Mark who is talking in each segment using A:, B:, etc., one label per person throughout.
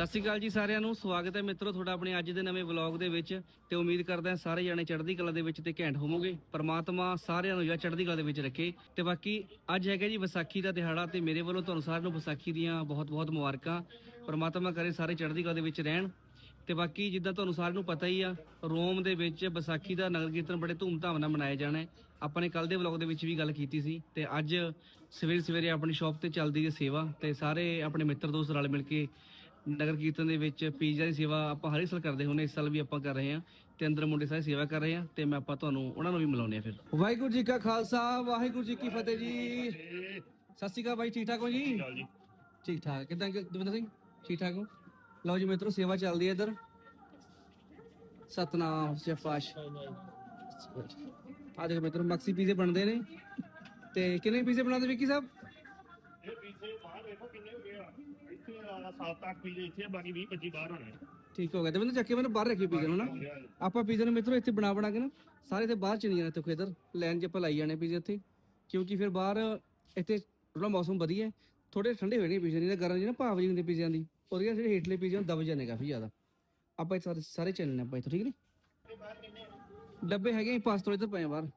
A: ਸਤਿ ਸ਼੍ਰੀ ਅਕਾਲ ਜੀ ਸਾਰਿਆਂ ਨੂੰ। ਸਵਾਗਤ ਹੈ ਮਿੱਤਰੋ ਤੁਹਾਡਾ ਆਪਣੇ ਅੱਜ ਦੇ ਨਵੇਂ ਵਲੌਗ ਦੇ ਵਿੱਚ। ਤੇ ਉਮੀਦ ਕਰਦਾ ਹਾਂ ਸਾਰੇ ਜਾਣੇ ਚੜ੍ਹਦੀ ਕਲਾ ਦੇ ਵਿੱਚ ਤੇ ਘੈਂਟ ਹੋਵੋਗੇ। ਪਰਮਾਤਮਾ ਸਾਰਿਆਂ ਨੂੰ ਜਿਹੜਾ ਚੜ੍ਹਦੀ ਕਲਾ ਦੇ ਵਿੱਚ ਰੱਖੇ। ਤੇ ਬਾਕੀ ਅੱਜ ਹੈਗਾ ਜੀ ਵਿਸਾਖੀ ਦਾ ਦਿਹਾੜਾ ਤੇ ਮੇਰੇ ਵੱਲੋਂ ਤੁਹਾਨੂੰ ਸਾਰਿਆਂ ਨੂੰ ਵਿਸਾਖੀ ਦੀਆਂ ਬਹੁਤ-ਬਹੁਤ ਮੁਬਾਰਕਾਂ। ਪਰਮਾਤਮਾ ਕਰੇ ਸਾਰੇ ਚੜ੍ਹਦੀ ਕਲਾ ਦੇ ਵਿੱਚ ਰਹਿਣ। ਤੇ ਬਾਕੀ ਜਿੱਦਾਂ ਤੁਹਾਨੂੰ ਸਾਰਿਆਂ ਨੂੰ ਪਤਾ ਹੀ ਆ, ਰੋਮ ਦੇ ਵਿੱਚ ਵਿਸਾਖੀ ਦਾ ਨਗਰ ਕੀਰਤਨ ਬੜੇ ਧੂਮਧਾਮ ਨਾਲ ਮਨਾਇਆ ਜਾਣਾ ਹੈ। ਆਪਾਂ ਨੇ ਕੱਲ ਦੇ ਵਲੌਗ ਦੇ ਵਿੱਚ ਵੀ ਗੱਲ ਕੀਤੀ ਸੀ। ਤੇ ਅੱਜ ਸਵੇਰੇ ਸਵੇਰੇ ਆਪਣੀ ਸ਼ਾਪ ਤੇ ਚੱਲਦੀ ਹੈ ਸੇਵਾ। ਤੇ ਸਾਰੇ ਆਪਣੇ ਮਿੱਤਰ ਦੋਸਤ ਰਲ ਮਿਲ ਕੇ ਨਗਰ ਕੀਰਤਨ ਦੇ ਵਿੱਚ ਪੀਜ਼ਾ ਦੀ ਸੇਵਾ ਆਪਾਂ ਹਰ ਸਾਲ ਕਰਦੇ ਹੁੰਦੇ ਇਸ ਸਾਲ ਵੀ ਆਪਾਂ ਕਰ ਰਹੇ ਹਾਂ ਤੇ ਅੰਦਰ ਮੁੰਡੇ ਸਾਰੇ ਸੇਵਾ ਕਰ ਰਹੇ ਹਾਂ ਤੇ ਮੈਂ ਆਪਾਂ ਤੁਹਾਨੂੰ ਉਹਨਾਂ ਨੂੰ ਵੀ ਮਿਲਾਉਂਦੇ ਆ ਫਿਰ। ਵਾਹਿਗੁਰੂ ਜੀ ਕਾ ਖਾਲਸਾ ਵਾਹਿਗੁਰੂ ਜੀ ਕੀ ਫਤਿਹ ਜੀ। ਸਤਿ ਸ਼੍ਰੀ ਅਕਾਲ ਬਾਈ ਠੀਕ ਠਾਕ ਹੋ ਜੀ? ਠੀਕ ਠਾਕ। ਕਿਦਾਂ ਦਵਿੰਦਰ ਸਿੰਘ ਠੀਕ ਠਾਕ ਹੋ? ਲਓ ਜੀ ਮਿੱਤਰੋ ਸੇਵਾ ਚੱਲਦੀ ਹੈ ਇੱਧਰ। ਸਤਨਾਮ ਜਪਾਸ਼ ਆ ਦੇਖੋ ਮਿੱਤਰੋ ਮਕਸੀ ਪੀਜ਼ੇ ਬਣਦੇ ਨੇ। ਤੇ ਕਿੰਨੇ ਪੀਜ਼ੇ ਬਣਾਉਂਦੇ ਵਿੱਕੀ ਸਾਹਿਬ?
B: ਇਹ 7-8 ਪੀਲੇ ਇੱਥੇ ਆ, ਬਾਕੀ 20 25 ਬਾਹਰ ਹੋਣੇ
A: ਠੀਕ ਹੋ ਗਿਆ। ਤੇ ਮੈਨੂੰ ਚੱਕੇ ਮੈਨੂੰ ਬਾਹਰ ਰੱਖੀ ਪੀਜ਼ੇ ਨੂੰ ਨਾ। ਆਪਾਂ ਪੀਜ਼ੇ ਨੂੰ ਮਿੱਤਰੋ ਇੱਥੇ ਬਣਾ ਬਣਾ ਕੇ ਨਾ ਸਾਰੇ ਤੇ ਬਾਹਰ ਚਣੀ ਜਾਣੇ ਤੇ ਇਧਰ ਲਾਈਨ 'ਚ ਆਪਾਂ ਲਾਈ ਜਾਣੇ ਪੀਜ਼ੇ ਇੱਥੇ। ਕਿਉਂਕਿ ਫਿਰ ਬਾਹਰ ਇੱਥੇ ਥੋੜਾ ਮੌਸਮ ਵਧੀਆ ਹੈ। ਥੋੜੇ ਠੰਡੇ ਨੇ ਪੀਜ਼ੇ ਨਹੀਂ ਤਾਂ ਗਰਮ ਜਿਹੀ ਨਾ ਭਾਵ ਜੀ ਹੁੰਦੀ ਪੀਜ਼ਿਆਂ ਦੀ। ਉਹਦੇ ਜਿਹੜੇ ਹੇਠਲੇ ਪੀਜ਼ੇ ਉਹ ਦਬ ਜਾਂਦੇ ਕਾਫੀ ਜ਼ਿਆਦਾ। ਆਪਾਂ ਇਹ ਸਾਰੇ ਸਾਰੇ ਚੱਲਣੇ ਆਪਾਂ ਇੱਥੋਂ ਠੀਕ ਨੇ ਡੱਬੇ ਹੈਗੇ ਪਾਸ ਤੋਂ ਇੱਧਰ ਪਏ ਆ ਬਾਹਰ।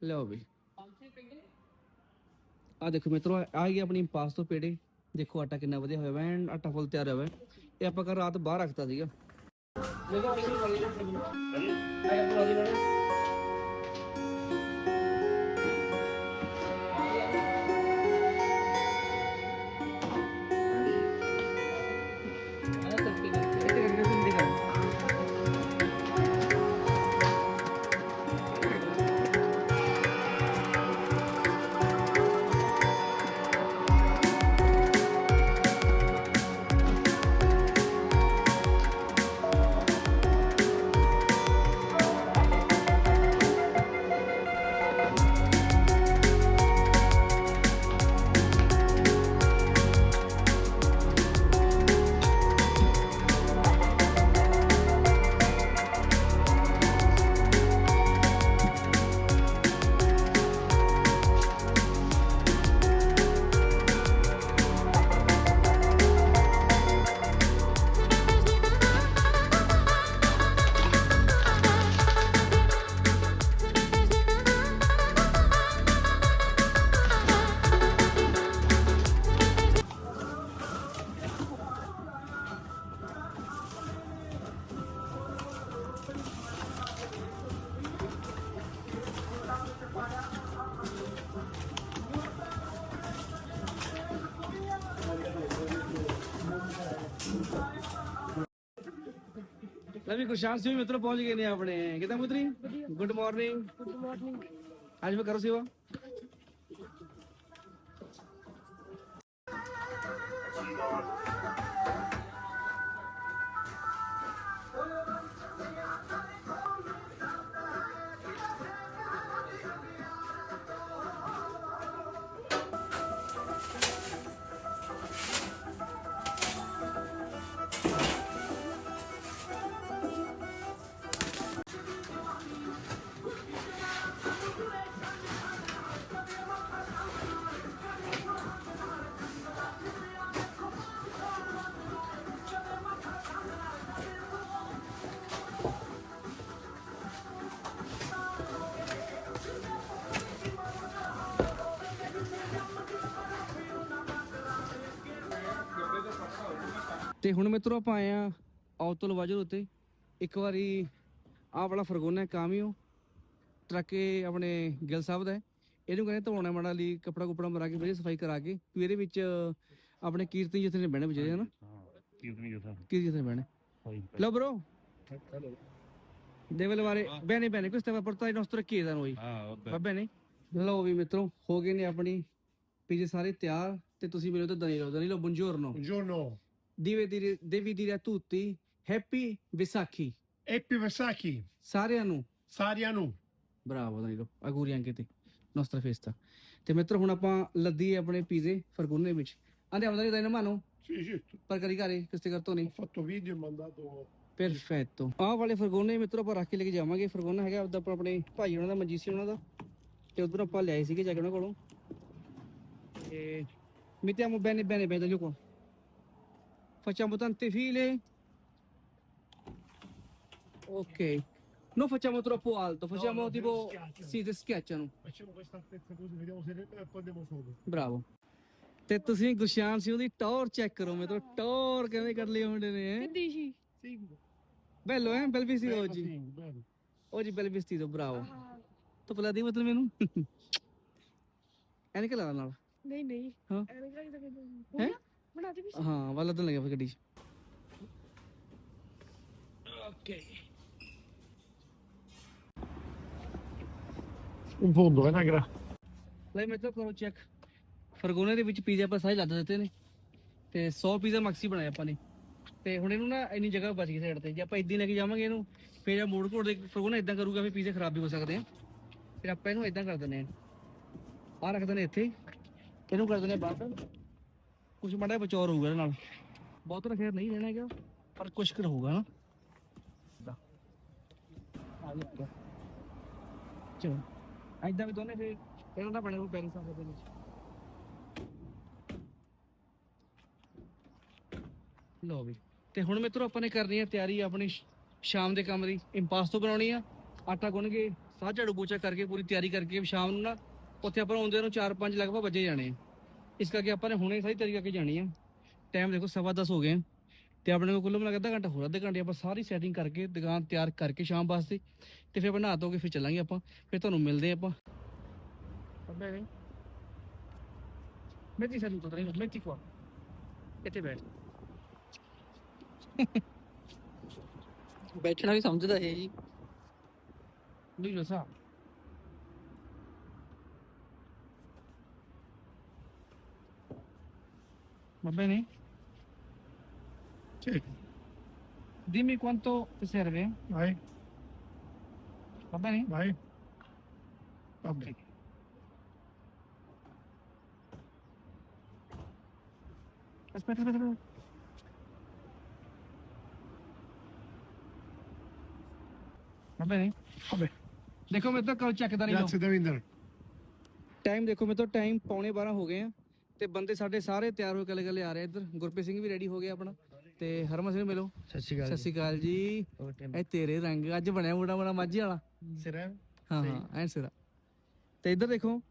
A: ਲਓ ਵੀ ਆ ਦੇਖੋ ਮਿੱਤਰੋ ਆ ਗਈ ਆਪਣੀ ਪਾਸ ਤੋਂ ਪੇੜੇ। ਦੇਖੋ ਆਟਾ ਕਿੰਨਾ ਵਧੀਆ ਹੋਇਆ ਵਾ ਐਨ ਆਟਾ ਫੁੱਲ ਤਿਆਰ ਹੋਇਆ ਵਾ ਇਹ ਆਪਾਂ ਕੱਲ ਰਾਤ ਬਾਹਰ ਰੱਖਤਾ ਸੀਗਾ। ਲਵੀ ਗੁਰਸ਼ਾਨ ਸਿੰਘ ਮਿੱਤਰੋ ਪਹੁੰਚ ਗਏ ਨੇ ਆਪਣੇ। ਕਿਦਾਂ ਪੁੱਤਰੀ? ਗੁੱਡ ਮਾਰਨਿੰਗ ਗੁੱਡ ਮਾਰਨਿੰਗ ਅੱਜ ਮੈਂ ਕਰੋ ਸੇਵਾ। ਤੇ ਹੁਣ ਮਿੱਤਰੋ ਆਪਾਂ ਆਏ ਆ ਔਤਲ ਵਾਜਰ ਉੱਤੇ। ਇੱਕ ਵਾਰੀ ਆਹ ਵਾਲਾ ਫਰਗੋਨਾ ਹੈ ਕਾਮਿਓ। ਟਰੱਕੇ ਆਪਣੇ ਗਿਲ ਸਾਹਿਬ ਦਾ ਹੈ। ਇਹਨੂੰ ਕਹਿੰਦੇ ਧੋਣਾ ਮਾੜਾ ਲਈ ਕਪੜਾ ਕੁਪੜਾ ਮਰਾ ਕੇ ਵਧੀਆ ਸਫ਼ਾਈ ਕਰਾ ਕੇ ਵੀ ਇਹਦੇ ਵਿੱਚ ਆਪਣੇ ਕੀਰਤਨ ਜਿੱਥੇ ਨੇ ਬਹਿਣੇ ਵਿਚਾਰੇ ਹਨਾ?
B: ਕੀਰਤਨੀ ਜਥਾ
A: ਕੀਰਤਨ ਜਿੱਥੇ ਬਹਿਣੇ। ਲਓ ਬ్రో ਦੇਵਲ ਵਾਲੇ ਬਹਿਣੇ ਬਹਿਣੇ ਕੁਛ ਤਾਂ ਪਰਤਾ ਹੀ ਨਸਤਰ chiesa noi
B: ਹਾਂ।
A: va bene ਲਓ ਵੀ ਮਿੱਤਰੋ ਹੋ ਗਏ ਨੇ ਆਪਣੀ ਪੀਜੇ ਸਾਰੇ ਤਿਆਰ ਤੇ ਤੁਸੀਂ ਮੇਰੇ ਤੋਂ ਦਨੀਲੋ ਦਨੀਲੋ buongiorno
B: Buongiorno.
A: Devi dire, devi dire a tutti happy Vaisakhi
B: Happy Versace.
A: ਸਾਰਿਆਂ ਨੂੰ. ਬਰਾਵੋ ਦਨੀਲੋ ਅਗੂਰੀ ਅੰਕੇ ਤੇ ਨੋਸਟਰਾ ਫੇਸਟਾ ਤੇ ਮਿੱਤਰ ਹੁਣ ਆਪਾਂ ਲੱਦੀ ਆਪਣੇ ਪੀਜ਼ੇ ਫਰਗੁਨੇ ਵਿੱਚ andiamo da dai mano?
B: Sì, sì,
A: per caricare questi cartoni?
B: Ho fatto video e mandato.
A: ਆਹ ਵਾਲੇ ਫਰਗੋਨੇ ਮਿੱਤਰੋ ਆਪਾਂ ਰੱਖ ਕੇ ਲੈ ਕੇ ਜਾਵਾਂਗੇ ਫਰਗੋਨਾ ਹੈਗਾ ਉਹਦਾ ਆਪਣਾ ਆਪਣੇ ਭਾਈ ਉਹਨਾਂ ਦਾ ਮਨਜੀਤ ਸਿੰਘ ਉਹਨਾਂ ਦਾ ਤੇ ਉਧਰੋਂ ਆਪਾਂ ਲਿਆਏ ਸੀਗੇ ਜਾ ਕੇ ਉਹਨਾਂ ਕੋਲੋਂ ਤੇ ਮਿੱਤਿਆਮੋ ਬੈਨੇ ਬੈਨੇ ਬੈਨੇ ਲਿਓ Facciamo tante file. Ok. Non facciamo troppo alto, facciamo
B: no,
A: tipo...
B: schiacciano.
A: Sì, ti schiacciano.
B: Facciamo questa altezza così, vediamo se e poi andiamo sopra.
A: Bravo ਤੇ ਤੁਸੀਂ ਗੁਸ਼ਾਨ ਸਿੰਘ ਦੀ ਟੌਰ ਚੈੱਕ ਕਰੋ ਮੇਰੇ ਤੋਂ ਟੌਰ ਕਿਵੇਂ ਕਰ ਲਈ ਮੁੰਡੇ ਨੇ ਹੈਂ?
C: Dici?
B: Sì,
A: ਬੈਲੋ ਹੈ ਬੈਲ vestito
B: bello,
A: oggi
B: sì, bello.
A: oggi bel vestito bravo ਤਾਂ ਪਲਾ ਦੀ ਮਤਲਬ ਮੈਨੂੰ ਐਨਕ ਲਾ ਨਾਲ
C: ਨਹੀਂ ਨਹੀਂ
A: ਹਾਂ
C: ਐਵੇਂ ਕਰਾਈ ਤਾਂ
A: ਹੈਂ?
C: ਬਣਾ ਦੇ ਵੀ
A: ਹਾਂ ਵਾਲਾ ਤਾਂ ਲੱਗਿਆ ਫਿਰ ਗੱਡੀ 'ਚ। Okay
B: In fondo, è una gra.
A: ਲੈ ਮੈਂ ਤਾਂ ਕਰੋ ਚੈੱਕ ਫਰਗੋਨੇ ਦੇ ਵਿੱਚ ਪੀਜ਼ਾ ਆਪਾਂ ਸਾਰੇ ਲੱਦ ਦਿੱਤੇ ਨੇ। ਤੇ 100 ਪੀਜ਼ਾ ਮਕਸੀ ਬਣਾਇਆ ਆਪਾਂ ਨੇ। ਤੇ ਹੁਣ ਇਹਨੂੰ ਨਾ ਇੰਨੀ ਜਗ੍ਹਾ ਬਚ ਗਈ ਸਾਈਡ ਤੇ। ਜੇ ਆਪਾਂ ਇਦਾਂ ਲੈ ਕੇ ਜਾਵਾਂਗੇ ਇਹਨੂੰ ਫਿਰ ਇਹ ਮੋੜ ਘੋੜ ਦੇ ਫਰਗੋਨਾ ਇਦਾਂ ਕਰੂਗਾ ਫਿਰ ਪੀਜ਼ੇ ਖਰਾਬ ਵੀ ਹੋ ਸਕਦੇ ਆ। ਫਿਰ ਆਪਾਂ ਇਹਨੂੰ ਇਦਾਂ ਕਰ ਦਿੰਦੇ ਆ। ਆਹ ਰੱਖ ਦਿੰਦੇ ਇੱਥੇ। ਇਹਨੂੰ ਕਰ ਦਿੰਦੇ ਆ ਬੰਦ ਕੁਝ ਮਾੜਾ ਜਿਹਾ ਬਚੌਰ ਹੋਊਗਾ ਇਹਦੇ ਨਾਲ। ਬਹੁਤ ਤਾਂ ਖੈਰ ਨਹੀਂ ਰਹਿਣਾ ਹੈਗਾ, ਪਰ ਕੁਛ ਕੁ ਰਹੂਗਾ ਨਾ। ਆ ਗਿਆ ਚਲੋ ਐਦਾਂ ਵੀ ਦੋਨੇ ਫਿਰ ਇਹਨਾਂ ਦਾ ਬਣਿਆ ਉਹ ਪੈਰਿਸ ਸਾਹਿਬ ਦੇ ਵਿੱਚ। ਲੋ ਵੀ, ਤੇ ਹੁਣ ਮਿੱਤਰੋ ਆਪਾਂ ਨੇ ਕਰਨੀ ਹੈ ਤਿਆਰੀ ਆਪਣੀ ਸ਼ਾਮ ਦੇ ਕੰਮ ਦੀ। ਇੰਪਾਸਟੋ ਬਣਾਉਣੀ ਆ। ਆਟਾ ਗੁੰਨ ਕੇ, ਸਾਹ ਝਾੜੂ ਪੋਚਾ ਕਰਕੇ ਪੂਰੀ ਤਿਆਰੀ ਕਰਕੇ ਸ਼ਾਮ ਨੂੰ ਨਾ, ਉੱਥੇ ਆਪਾਂ ਆਉਂਦੇ ਨੂੰ 4-5 ਲਗਭਗ ਵੱਜੇ ਜਾਣੇ ਆ। ਇਸ ਕਰਕੇ ਆਪਾਂ ਨੇ ਹੁਣੇ ਸਾਰੀ ਤਿਆਰੀ ਕਰਕੇ ਜਾਣੀ ਆ। ਟਾਈਮ ਦੇਖੋ ਸਵਾ ਦਸ ਹੋ ਗਏ ਆ। ਤੇ ਆਪਣੇ ਕੋਲ ਕੁੱਲ ਮਿਲਾ ਕੇ ਅੱਧਾ ਘੰਟਾ ਹੋਰ ਅੱਧੇ ਘੰਟੇ ਆਪਾਂ ਸਾਰੀ ਸੈਟਿੰਗ ਕਰਕੇ ਦੁਕਾਨ ਤਿਆਰ ਕਰਕੇ ਸ਼ਾਮ ਵਾਸਤੇ ਤੇ ਫਿਰ ਬਣਾ ਦੋਗੇ ਫਿਰ ਚੱਲਾਂਗੇ ਆਪਾਂ। ਫਿਰ ਤੁਹਾਨੂੰ ਮਿਲਦੇ ਆਪਾਂ.
D: ਬੈਠਣਾ ਵੀ ਸਮਝਦਾ ਹੈ ਜੀ।
A: Lui lo bene?
B: Sì,
A: Dimmi quanto ti serve,
B: vai,
A: va bene?
B: vai. Vabbè.
A: Aspetta, aspetta, aspetta. Va bene?
B: Vabbè.
A: ਦੇਖੋ ਮੇਰੇ ਤੋਂ ਕੱਲ ਚੈੱਕ ਕਰੀ ਲਓ
B: Grazie Davinder.
A: ਟਾਈਮ ਦੇਖੋ ਮੇਰੇ ਤੋਂ ਟਾਈਮ ਪੌਣੇ 12 ਹੋ ਗਏ ਆ ਤੇ ਬੰਦੇ ਸਾਡੇ ਸਾਰੇ ਤਿਆਰ ਹੋ ਕੇ ਕੱਲੇ ਕੱਲੇ ਆ ਰਹੇ ਆ ਇੱਧਰ। ਗੁਰਪ੍ਰੀਤ ਸਿੰਘ ਵੀ ਰੈਡੀ ਹੋ ਗਿਆ ਆਪਣਾ ਤੇ ਹਰਮਨ ਸਿੰਘ ਮਿਲੋ।
D: ਸਤਿ ਸ਼੍ਰੀ
A: ਸਤਿ ਸ਼੍ਰੀ ਅਕਾਲ ਜੀ। ਇਹ ਤੇਰੇ ਰੰਗ ਅੱਜ ਬਣਿਆ ਮੁੰਡਾ ਮੁੰਡਾ ਮਾਝੀ ਵਾਲਾ।
B: Sera?
A: ਹਾਂ ਹਾਂ ਐਨ ਸਿਰਾ। ਤੇ ਇੱਧਰ ਦੇਖੋ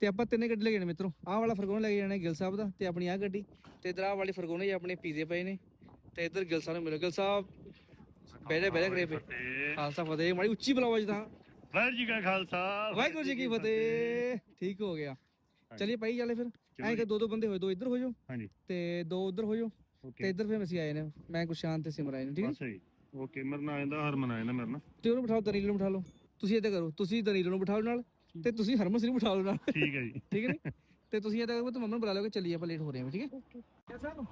A: ਤੇ ਆਪਾਂ ਤਿੰਨੇ ਗੱਡੀ ਲੈ ਜਾਣੇ ਮਿੱਤਰੋ। ਆਹ ਵਾਲਾ ਫਰਗੋਨ ਲੈ ਕੇ ਜਾਣਾ ਗਿਲ ਸਾਹਿਬ ਦਾ ਤੇ ਆਪਣੀ ਆਹ ਗੱਡੀ। ਤੇ ਇਧਰ ਆਹ ਵਾਲੀ ਫਰਗੋਨੇ ਆਪਣੇ ਪੀਜ਼ੇ ਪਏ ਨੇ। ਤੇ ਇੱਧਰ ਗਿਲ ਸਾਹਿਬ ਨੂੰ ਮਿਲੋ। ਗਿਲ ਸਾਹਿਬ ਬੈਠੇ ਬੈਠੇ ਕਰੇ ਪਏ ਖਾਲਸਾ ਫਤਿਹ। ਮਾੜੀ ਉੱਚੀ ਬੁਲਾਓ ਅੱਜ ਤਾਂ।
B: ਵਾਹਿਗੁਰੂ ਜੀ ਕਾ ਖਾਲਸਾ।
A: ਵਾਹਿਗੁਰੂ ਜੀ ਕੀ ਫਤਿਹ। ਠੀਕ ਹੋ ਗਿਆ। ਚਲਿਏ ਭਾਈ ਚੱਲੇ ਫਿਰ। ਐਂ ਕਿ ਦੋ ਦੋ ਬੰਦੇ ਹੋਏ ਦੋ ਇੱਧਰ ਹੋ ਜਾਓ
B: ਹਾਂਜੀ।
A: ਤੇ ਦੋ ਉੱਧਰ ਹੋ ਜਾਓ ਤੇ ਇੱਧਰ ਫਿਰ ਅਸੀਂ ਆਏ ਨੇ ਮੈਂ ਗੁਸ਼ਾਨ ਤੇ ਸਿਮਰ ਆਏ ਨੇ ਠੀਕ ਹੈ
B: ਬਸ ਸਹੀ ਓਕੇ ਮੇਰਾ ਨਾਮ ਆਇੰਦਾ ਹਰਮਨ ਆਇੰਦਾ ਮੇਰਾ ਨਾ
A: ਤੇ ਉਹਨੂੰ ਬਿਠਾਓ ਦਨੀਲ ਨੂੰ ਬਿਠਾ ਲਓ। ਤੁਸੀਂ ਏਦਾਂ ਕਰੋ ਤੁਸੀਂ ਦਨੀਲ ਨੂੰ ਬਿਠਾਓ ਨਾਲ ਤੇ ਤੁਸੀਂ ਹਰਮਨ ਸਿੰਘ ਨੂੰ ਬਿਠਾ ਲਓ ਨਾਲ।
B: ਠੀਕ ਹੈ ਜੀ।
A: ਠੀਕ ਹੈ ਨੀ ਤੇ ਤੁਸੀਂ ਏਦਾਂ ਕਰੋ ਤੇ ਮੰਮਾ ਨੂੰ ਬੁਲਾ ਲਿਓ ਕਿ ਚੱਲੀਏ ਆਪਾਂ ਲੇਟ ਹੋ ਰਹੇ ਹਾਂ ਠੀਕ ਹੈ?
C: ਓਕੇ।
A: ਕਿਹਦਾ ਨੂੰ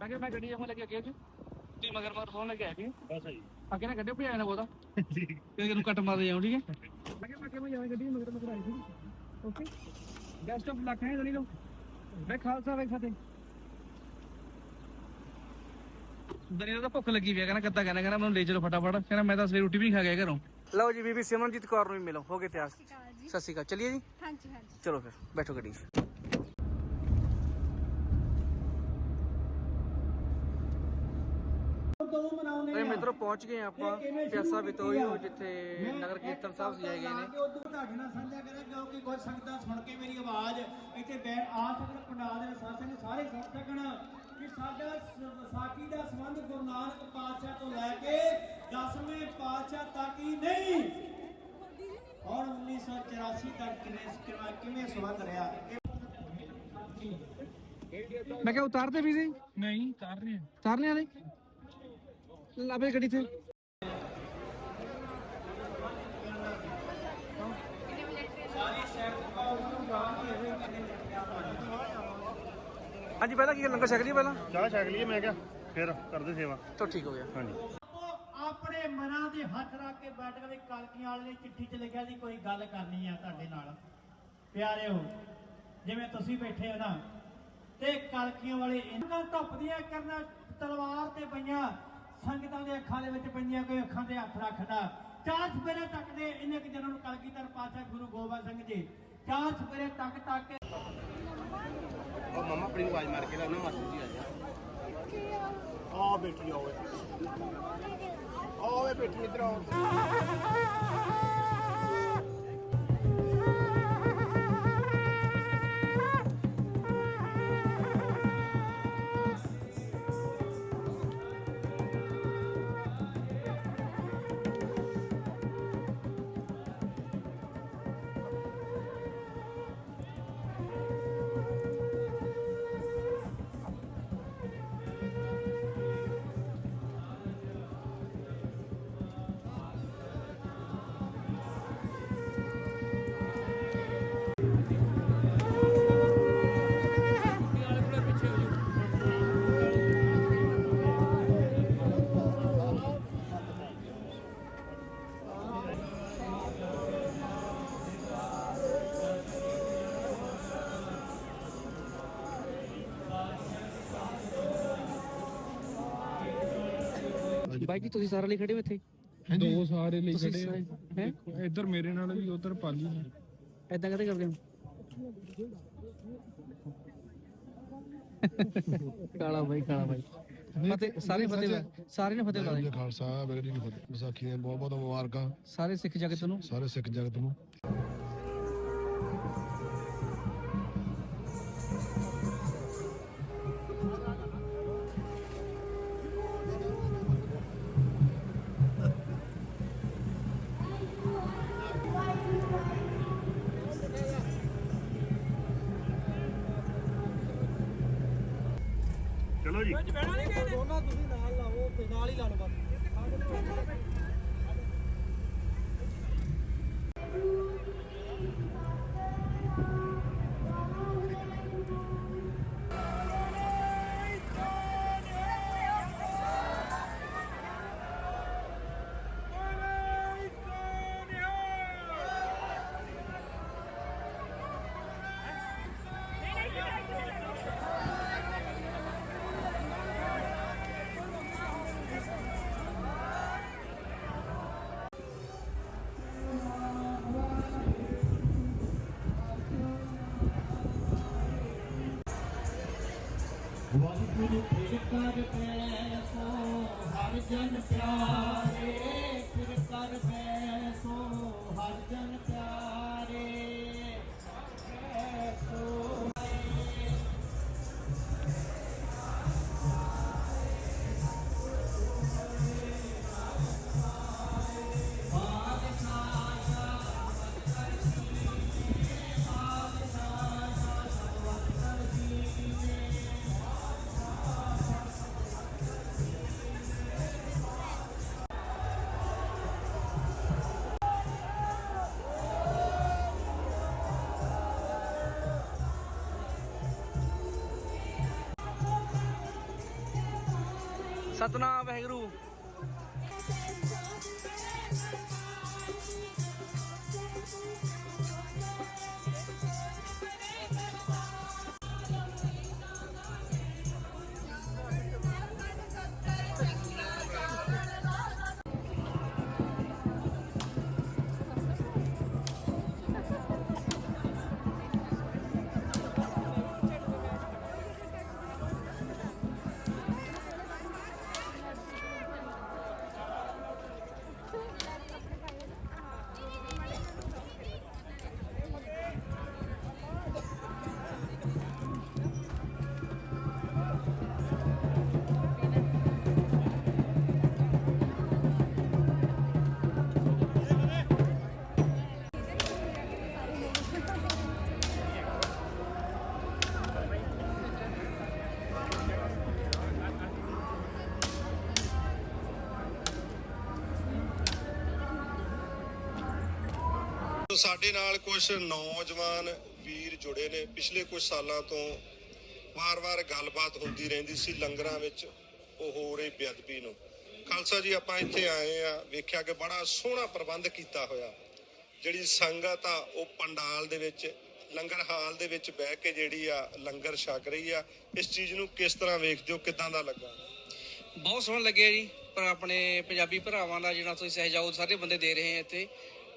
A: ਮੈਂ ਕਿਹਾ ਮੈਂ ਗੱਡੀ ਜਾਵਾਂ ਲੈ ਕੇ ਅੱਗੇ ਜੀ ਤੁਸੀਂ ਮਗਰ ਮਗਰ ਫੋਨ ਲੈ ਕੇ ਆਏ ਠੀਕ ਹੈ
B: ਬਸ ਸਹੀ
A: ਅੱਗੇ ਨਾ ਗੱਡੀ ਭਜਾਇਆ ਨਾ ਬਹੁਤਾ।
B: ਠੀਕ
A: ਕਿ ਇਹਨੂੰ ਕੱਟ ਮਾਰਦੇ ਜਾਓ ਠੀਕ ਹੈ? ਮੈਂ ਕਿਹਾ ਮੈਂ ਮੈਂ ਜਾਵਾਂ ਗੱਡੀ ਮਗਰ ਮਗਰ ਆਈ ਠੀਕ ਓਕੇ। ਬੈਸਟ ਆਫ ਲੱਕ ਹੈ ਦਨੀਲ ਮੈਂ ਖਾਲਸਾ ਵੇਖ ਫਤਿਹ ਦਨੀਲ ਦਾ ਭੁੱਖ ਲੱਗੀ ਵੀ ਹੈ ਕਹਿੰਦਾ ਕੱਦਾ ਕਹਿੰਦਾ ਕਹਿੰਦਾ ਮੈਨੂੰ ਲੈ ਚਲੋ ਫਟਾਫਟ ਕਹਿੰਦਾ ਮੈਂ ਤਾਂ ਸਵੇਰ ਰੋਟੀ ਵੀ ਨਹੀਂ ਖਾ ਗਿਆ ਘਰੋਂ ਲਓ ਜੀ ਬੀਬੀ ਸਿਮਰਨਜੀਤ ਕੌਰ ਨੂੰ ਵੀ ਮਿਲੋ ਹੋ ਗਏ ਤਿਆਰ
C: ਸਤਿ ਸ਼੍ਰੀ ਅਕਾਲ ਜੀ
A: ਸਤਿ ਸ਼੍ਰੀ ਅਕਾਲ ਚਲਿਏ ਜੀ
C: ਹਾਂਜੀ ਹਾਂਜੀ
A: ਚਲੋ ਫਿਰ ਬੈਠੋ ਗੱਡੀ 'ਚ ਇਹ ਮਿੱਤਰੋ ਪਹੁੰਚ ਗਏ ਆਪਾਂ ਪਿਆਸਾ ਵਿਤੋਈਓ ਜਿੱਥੇ ਨਗਰ ਕੀਰਤਨ ਸਾਹਿਬ ਸਜਾਏ ਗਏ ਨੇ
E: ਕਿਉਂਕਿ ਕੁਝ ਸੰਗਤਾਂ ਸੁਣ ਕੇ ਮੇਰੀ ਆਵਾਜ਼ ਇੱਥੇ ਬੈਠ ਆ ਸਕਣ ਪੰਡਾਲ ਦੇ ਸਾਥ ਨੇ ਸਾਰੇ ਸੁਣ ਸਕਣ ਕਿ ਸਾਡਾ ਵਿਸਾਖੀ ਦਾ ਸੰਬੰਧ ਗੁਰੂ ਨਾਨਕ ਪਾਤਸ਼ਾਹ ਤੋਂ ਲੈ ਕੇ 10ਵੇਂ ਪਾਤਸ਼ਾਹ ਤੱਕ ਹੀ ਨਹੀਂ। ਔਰ 1984 ਤੱਕ ਕਿਵੇਂ ਕਿਵੇਂ- ਕਿਵੇਂ ਸੰਬੰਧ ਰਿਹਾ?
A: ਮੈਂ ਕਿਹਾ ਉਤਾਰਦੇ ਵੀ ਸੀ?
B: ਨਹੀਂ ਰਹੇ
A: ਉਤਾਰਨੇ ਵਾਲੇ ਲਾਵੇ ਗੱਡੀ ਤੇ ਹਾਂਜੀ ਪਹਿਲਾਂ ਕੀ ਲੰਗਰ ਛਕ ਲਈ ਪਹਿਲਾਂ?
B: ਚਾਹ ਛਕ ਲਈਏ ਮੈਂ ਕਿਹਾ ਫਿਰ ਕਰਦੇ ਸੇਵਾ।
A: ਤਾਂ ਠੀਕ ਹੋ ਗਿਆ।
B: ਹਾਂਜੀ।
E: ਆਪਣੇ ਮਨਾਂ ਦੇ ਹੱਥ ਰੱਖ ਕੇ ਬੈਠ ਕੇ ਕਲਕੀਆਂ ਵਾਲੇ ਨੇ ਚਿੱਠੀ 'ਚ ਲਿਖਿਆ ਸੀ ਕੋਈ ਗੱਲ ਕਰਨੀ ਆ ਤੁਹਾਡੇ ਨਾਲ। ਪਿਆਰਿਓ ਜਿਵੇਂ ਤੁਸੀਂ ਬੈਠੇ ਹੋ ਨਾ ਤੇ ਕਲਕੀਆਂ ਵਾਲੇ ਇਹਨਾਂ ਧੱਪਦੀਆਂ ਕਰਨਾ ਤਲਵਾਰ ਤੇ ਪਈਆਂ ਸੰਗਤਾਂ ਦੇ ਅੱਖਾਂ ਦੇ ਵਿੱਚ ਪੈਂਦੀਆਂ ਕੋਈ ਅੱਖਾਂ ਤੇ ਹੱਥ ਰੱਖਦਾ। ਚਾਰ ਸਪੇਰੇ ਤੱਕ ਦੇ ਇਹਨੇ ਕਿ ਜਿਹਨਾਂ ਨੂੰ ਕਲਗੀਧਰ ਪਾਤਸ਼ਾਹ ਗੁਰੂ ਗੋਬਿੰਦ ਸਿੰਘ ਜੀ ਚਾਰ ਸਵੇਰੇ ਤੱਕ ਤੱਕ
D: ਉਹ ਮੰਮਾ ਆਪਣੀ ਆਵਾਜ਼ ਮਾਰ ਕੇ ਲਾਉਣਾ ਮਾਸੂ ਜੀ ਆ ਜਾ।
B: ਆ ਬੇਟੀ ਆਓ ਆਓ ਬੇਟੀ ਇਧਰ ਆਓ।
A: ਬਾਈ ਜੀ ਤੁਸੀਂ ਸਾਰੇ ਲਈ ਖੜੇ ਹੋ ਇੱਥੇ?
C: ਦੋ ਸਾਰੇ ਲਈ
A: ਤੁਸੀਂ
C: ਖੜੇ ਆ
A: ਸਾਰੇ- ਹੈਂ?
C: ਦੇਖੋ, ਇੱਧਰ ਮੇਰੇ ਨਾਲ ਵੀ ਉਧਰ ਪਾਲੀ ਨੇ
A: ਐਦਾਂ ਕਦੇ ਕਰਦੇ ਹੋ? ਕਾਲਾ ਬਾਈ ਕਾਲਾ ਬਾਈ। ਫਤਿਹ ਸਾਰੇ ਫਤਿਹ ਸਾਰੇ ਨੇ ਫਤਿਹ ਬੁਲਾਏ
D: ਕਾ ਖਾਲਸਾ ਕੀ ਫਤਿਹ। ਵਿਸਾਖੀ ਦੀਆਂ ਬਹੁਤ ਬਹੁਤ ਮੁਬਾਰਕਾਂ।
A: ਸਾਰੇ ਸਿੱਖ ਜਗਤ ਨੂੰ।
D: ਸਾਰੇ ਸਿੱਖ ਜਗਤ ਨੂੰ।
E: ਗੁਰੂ ਫਿਰ ਕਰ ਪੈਸੋ ਹਰ ਜਨ
A: ਸਤਨਾਮ ਵਾਹਿਗੁਰੂ।
F: ਸਾਡੇ ਨਾਲ ਕੁਝ ਨੌਜਵਾਨ ਵੀਰ ਜੁੜੇ ਨੇ। ਪਿਛਲੇ ਕੁਝ ਸਾਲਾਂ ਤੋਂ ਵਾਰ-ਵਾਰ ਗੱਲਬਾਤ ਹੁੰਦੀ ਰਹਿੰਦੀ ਸੀ ਲੰਗਰਾਂ ਵਿੱਚ ਉਹ ਹੋ ਰਹੀ ਬੇਅਦਬੀ ਨੂੰ। ਖਾਲਸਾ ਜੀ, ਆਪਾਂ ਇੱਥੇ ਆਏ ਆ ਵੇਖਿਆ ਕਿ ਬੜਾ ਸੋਹਣਾ ਪ੍ਰਬੰਧ ਕੀਤਾ ਹੋਇਆ। ਜਿਹੜੀ ਸੰਗਤ ਆ, ਉਹ ਪੰਡਾਲ ਦੇ ਵਿੱਚ, ਲੰਗਰ ਹਾਲ ਦੇ ਵਿੱਚ ਬਹਿ ਕੇ ਜਿਹੜੀ ਆ ਲੰਗਰ ਛਕ ਰਹੀ ਆ। ਇਸ ਚੀਜ਼ ਨੂੰ ਕਿਸ ਤਰ੍ਹਾਂ ਵੇਖਦੇ ਹੋ, ਕਿਦਾਂ ਦਾ ਲੱਗਾ?
A: ਬਹੁਤ ਸੋਹਣਾ ਲੱਗਿਆ ਜੀ। ਪਰ ਆਪਣੇ ਪੰਜਾਬੀ ਭਰਾਵਾਂ ਦਾ ਜਿਹੜਾ ਤੁਸੀਂ ਸਹਿਯੋਗ ਸਾਰੇ ਬੰਦੇ ਦੇ ਰਹੇ ਆ ਇੱਥੇ।